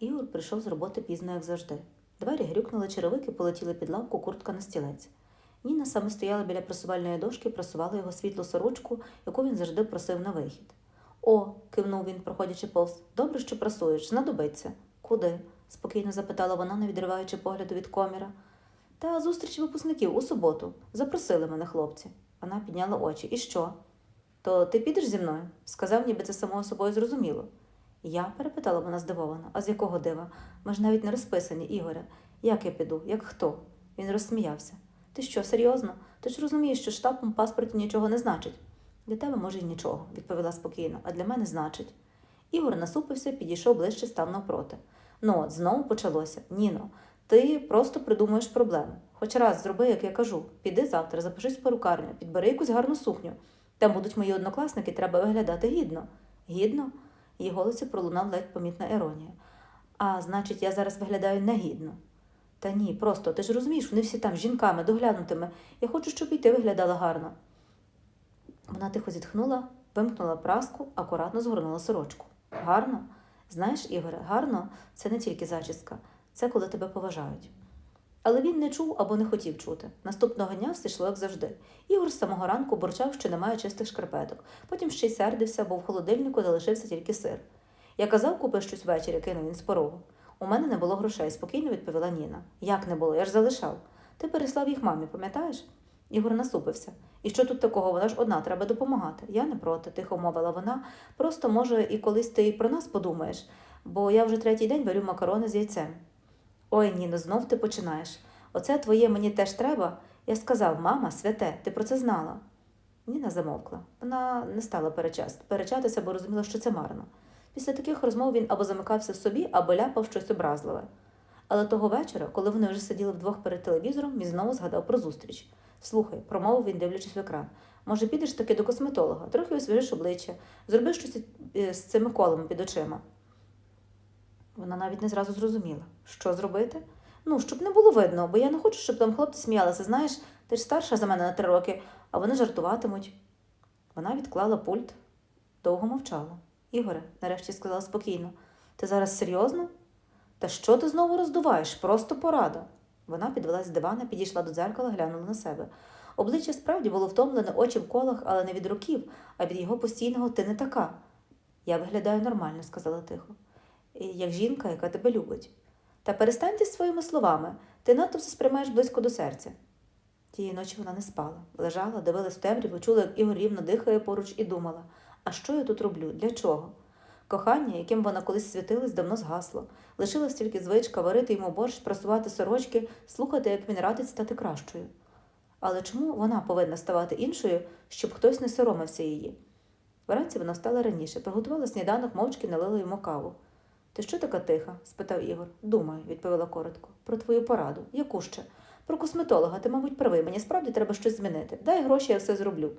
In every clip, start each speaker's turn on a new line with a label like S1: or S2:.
S1: Ігор прийшов з роботи пізно, як завжди. Двері грюкнули черевики, полетіли під лавку, куртка на стілець. Ніна саме стояла біля просувальної дошки, просувала його світлу сорочку, яку він завжди просив на вихід. О, кивнув він, проходячи повз. Добре, що прасуєш, знадобиться. Куди? спокійно запитала вона, не відриваючи погляду від коміра. Та зустріч випускників у суботу. Запросили мене хлопці. Вона підняла очі. І що? То ти підеш зі мною? Сказав, ніби це само собою зрозуміло. Я перепитала вона здивовано. А з якого дива? Ми ж навіть не розписані, Ігоре. Як я піду? Як хто? Він розсміявся. Ти що, серйозно? Ти ж розумієш, що штампом в паспорті нічого не значить. Для тебе, може, й нічого, відповіла спокійно, а для мене значить. Ігор насупився, підійшов ближче, став навпроти. Ну от, знову почалося. Ніно, ти просто придумуєш проблеми. Хоч раз зроби, як я кажу. Піди завтра, запишись в перукарню, підбери якусь гарну сукню. Там будуть мої однокласники, треба виглядати гідно. Гідно? Її голосі пролунав ледь помітна іронія. А значить, я зараз виглядаю негідно. Та ні, просто ти ж розумієш, вони всі там жінками, доглянутими. Я хочу, щоб і ти виглядала гарно. Вона тихо зітхнула, вимкнула праску, акуратно згорнула сорочку. Гарно? Знаєш, Ігоре, гарно це не тільки зачіска, це коли тебе поважають. Але він не чув або не хотів чути. Наступного дня все йшло, як завжди. Ігор з самого ранку бурчав, що немає чистих шкарпеток. Потім ще й сердився, бо в холодильнику залишився тільки сир. Я казав, купи щось ввечері, кинув він з порогу. У мене не було грошей, спокійно відповіла Ніна. Як не було? Я ж залишав. Ти переслав їх мамі, пам'ятаєш? Ігор насупився. І що тут такого? Вона ж одна, треба допомагати. Я не проти, тихо мовила вона. Просто, може, і колись ти про нас подумаєш, бо я вже третій день варю макарони з яйцем. Ой, Ніно, знов ти починаєш. Оце твоє мені теж треба. Я сказав, мама, святе, ти про це знала. Ніна замовкла. Вона не стала перечатися, бо розуміла, що це марно. Після таких розмов він або замикався в собі, або ляпав щось образливе. Але того вечора, коли вони вже сиділи вдвох перед телевізором, він знову згадав про зустріч. Слухай, промовив він, дивлячись в екран. Може, підеш таки до косметолога, трохи освіжиш обличчя, зроби щось е, з цими колами під очима. Вона навіть не зразу зрозуміла, що зробити. Ну, щоб не було видно, бо я не хочу, щоб там хлопці сміялися. Знаєш, ти ж старша за мене на три роки, а вони жартуватимуть. Вона відклала пульт, довго мовчала. Ігоре, нарешті сказала спокійно, ти зараз серйозно? Та що ти знову роздуваєш? Просто порада. Вона підвелась з дивана, підійшла до дзеркала, глянула на себе. Обличчя справді було втомлене, очі в колах, але не від років, а від його постійного ти не така. Я виглядаю нормально, сказала тихо, «І як жінка, яка тебе любить. Та перестаньте своїми словами, ти надто все сприймаєш близько до серця. Тієї ночі вона не спала, лежала, дивилась в темряву, чула, як Ігор рівно дихає поруч, і думала, а що я тут роблю? Для чого? Кохання, яким вона колись світилась, давно згасло. Лишилась тільки звичка варити йому борщ, прасувати сорочки, слухати, як він радить стати кращою. Але чому вона повинна ставати іншою, щоб хтось не соромився її? Вранці вона встала раніше, приготувала сніданок, мовчки налила йому каву. Ти що така тиха? спитав Ігор. Думаю, відповіла коротко. Про твою пораду. Яку ще? Про косметолога, ти, мабуть, правий. Мені справді треба щось змінити. Дай гроші, я все зроблю.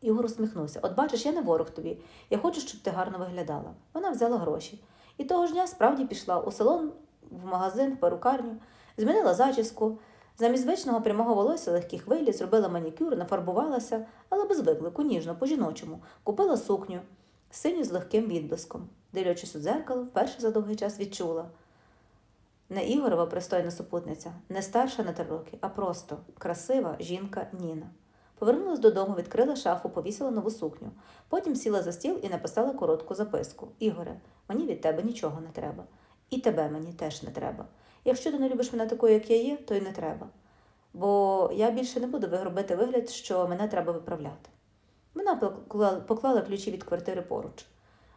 S1: Ігор усміхнувся. От бачиш, я не ворог тобі. Я хочу, щоб ти гарно виглядала. Вона взяла гроші. І того ж дня справді пішла у салон, в магазин, в перукарню, змінила зачіску. Замість звичного прямого волосся легкі хвилі, зробила манікюр, нафарбувалася, але без виклику, ніжно, по-жіночому, купила сукню, синю з легким відблиском. Дивлячись у дзеркало, вперше за довгий час відчула. Не Ігорова пристойна супутниця, не старша на три роки, а просто красива жінка Ніна. Повернулась додому, відкрила шафу, повісила нову сукню. Потім сіла за стіл і написала коротку записку. Ігоре, мені від тебе нічого не треба. І тебе мені теж не треба. Якщо ти не любиш мене такою, як я є, то й не треба. Бо я більше не буду робити вигляд, що мене треба виправляти. Вона поклала ключі від квартири поруч.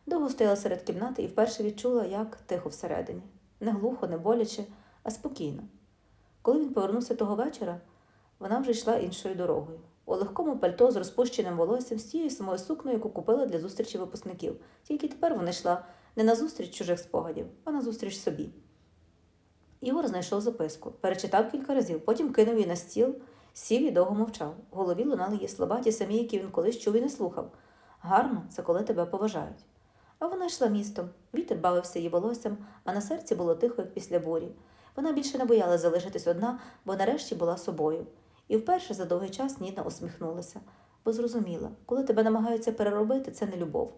S1: Довго стояла серед кімнати і вперше відчула, як тихо всередині. Не глухо, не боляче, а спокійно. Коли він повернувся того вечора, вона вже йшла іншою дорогою. У легкому пальто з розпущеним волоссям з тією самою сукнею, яку купила для зустрічі випускників. Тільки тепер вона йшла не на зустріч чужих спогадів, а на зустріч собі. Ігор знайшов записку, перечитав кілька разів, потім кинув її на стіл, сів і довго мовчав. В голові лунали її слова, ті самі, які він колись чув і не слухав. Гарно це коли тебе поважають. А вона йшла містом, вітер бавився її волоссям, а на серці було тихо, як після бурі. Вона більше не боялась залишитись одна, бо нарешті була собою. І вперше за довгий час Ніна усміхнулася, бо зрозуміла, коли тебе намагаються переробити, це не любов.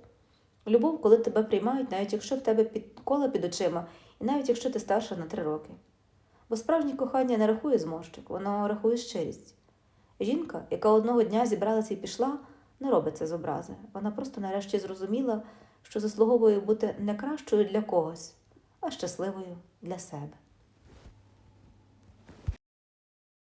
S1: Любов, коли тебе приймають, навіть якщо в тебе під кола під очима, і навіть якщо ти старша на три роки. Бо справжнє кохання не рахує зморщик, воно рахує щирість. Жінка, яка одного дня зібралася і пішла, не робить це з образи. Вона просто нарешті зрозуміла, що заслуговує бути не кращою для когось, а щасливою для себе.